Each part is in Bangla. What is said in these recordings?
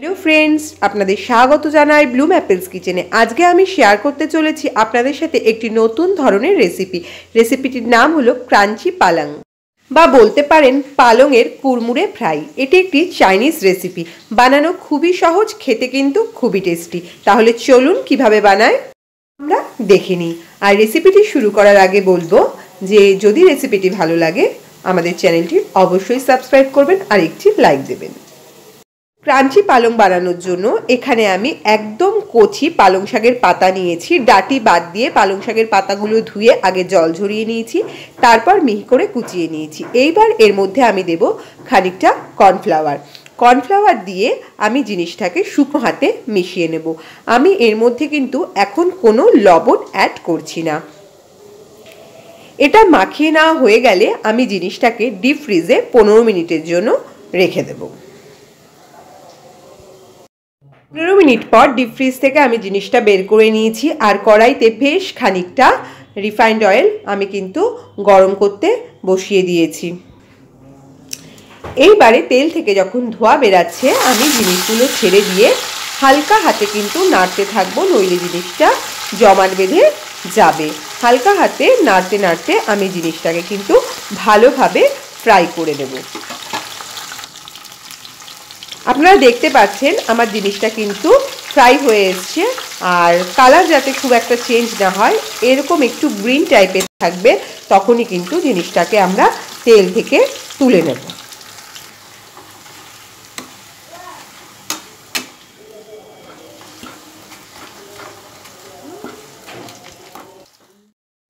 হ্যালো ফ্রেন্ডস আপনাদের স্বাগত জানাই ব্লুম অ্যাপেলস কিচেনে আজকে আমি শেয়ার করতে চলেছি আপনাদের সাথে একটি নতুন ধরনের রেসিপি রেসিপিটির নাম হলো ক্রাঞ্চি পালাং বা বলতে পারেন পালংয়ের কুরমুরে ফ্রাই। এটি একটি চাইনিজ রেসিপি বানানো খুবই সহজ, খেতে কিন্তু খুবই টেস্টি তাহলে চলুন কীভাবে বানায় আমরা দেখে নিই। আর রেসিপিটি শুরু করার আগে বলব যে, যদি রেসিপিটি ভালো লাগে, আমাদের চ্যানেলটি অবশ্যই সাবস্ক্রাইব করবেন আর একটি লাইক দেবেন। ক্রাঞ্চি পালং বানানোর জন্য এখানে আমি একদম কচি পালং শাকের পাতা নিয়েছি। ডাটি বাদ দিয়ে পালং শাকের পাতাগুলো ধুয়ে আগে জল ঝরিয়ে নিয়েছি, তারপর মিহি করে কুচিয়ে নিয়েছি। এইবার এর মধ্যে আমি দেব খানিকটা কর্নফ্লাওয়ার। কর্নফ্লাওয়ার দিয়ে আমি জিনিসটাকে শুকনো হাতে মিশিয়ে নেব। আমি এর মধ্যে কিন্তু এখন কোনো লবণ অ্যাড করছি না। এটা মাখিয়ে নেওয়া হয়ে গেলে আমি জিনিসটাকে ডিপ ফ্রিজে পনেরো মিনিটের জন্য রেখে দেবো। পনেরো মিনিট পর ডিপ ফ্রিজ থেকে আমি জিনিসটা বের করে নিয়েছি। আর কড়াইতে বেশ খানিকটা রিফাইন্ড অয়েল আমি কিন্তু গরম করতে বসিয়ে দিয়েছি। এইবারে তেল থেকে যখন ধোয়া বেরাচ্ছে, আমি জিনিসগুলো ছেড়ে দিয়ে হালকা হাতে কিন্তু নাড়তে থাকব, নইলে জিনিসটা জমাট বেঁধে যাবে। হালকা হাতে নাড়তে নাড়তে আমি জিনিসটাকে কিন্তু ভালোভাবে ফ্রাই করে নেব। আপনারা দেখতে পাচ্ছেন আমার জিনিসটা কিন্তু ফ্রাই হয়ে এসছে। আর কালার যাতে খুব একটা চেঞ্জ না হয়, এরকম একটু গ্রিন টাইপের থাকবে, তখনই কিন্তু জিনিসটাকে আমরা তেল থেকে তুলে নেব।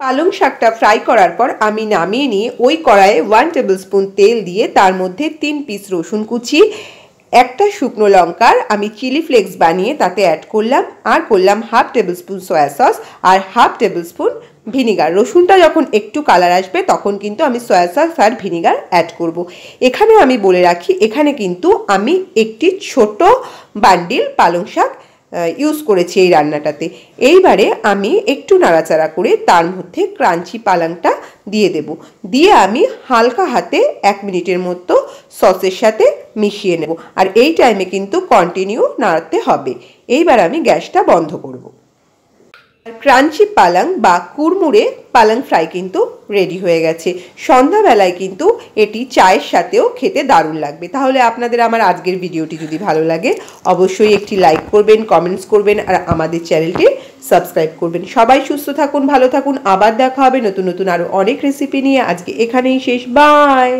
পালং শাকটা ফ্রাই করার পর আমি নামিয়ে নিয়ে ওই কড়াইয়ে ওয়ান টেবিল স্পুন তেল দিয়ে তার মধ্যে তিন পিস রসুন কুচি একটা শুকনো লঙ্কার আমি চিলি ফ্লেক্স বানিয়ে তাতে অ্যাড করলাম, আর করলাম half table spoon soya sauce আর হাফ টেবিল স্পুন ভিনিগার রসুনটা যখন একটু কালার আসবে, তখন কিন্তু আমি সয়া সস আর ভিনিগার অ্যাড করব। এখানে আমি বলে রাখি, এখানে কিন্তু আমি একটি ছোট বান্ডিল পালং শাক ইউজ করেছি এই রান্নাটাতে। এইবারে আমি একটু নাড়াচাড়া করে তার মধ্যে ক্রাঞ্চি পালাংটা দিয়ে দেব। দিয়ে আমি হালকা হাতে এক মিনিটের মতো সসের সাথে মিশিয়ে নেব। আর এই টাইমে কিন্তু কন্টিনিউ নাড়াতে হবে। এইবার আমি গ্যাসটা বন্ধ করব। ক্রাঞ্চি পালাং বা কুরমুড়ে পালাং ফ্রাই কিন্তু রেডি হয়ে গেছে। সন্ধ্যাবেলায় কিন্তু এটি চায়ের সাথেও খেতে দারুণ লাগবে। তাহলে আপনাদের আমার আজকের ভিডিওটি যদি ভালো লাগে, অবশ্যই একটি লাইক করবেন কমেন্টস করবেন, আর আমাদের চ্যানেলটি সাবস্ক্রাইব করবেন। সবাই সুস্থ থাকুন, ভালো থাকুন। আবার দেখা হবে নতুন নতুন আরও অনেক রেসিপি নিয়ে। আজকে এখানেই শেষ। বাই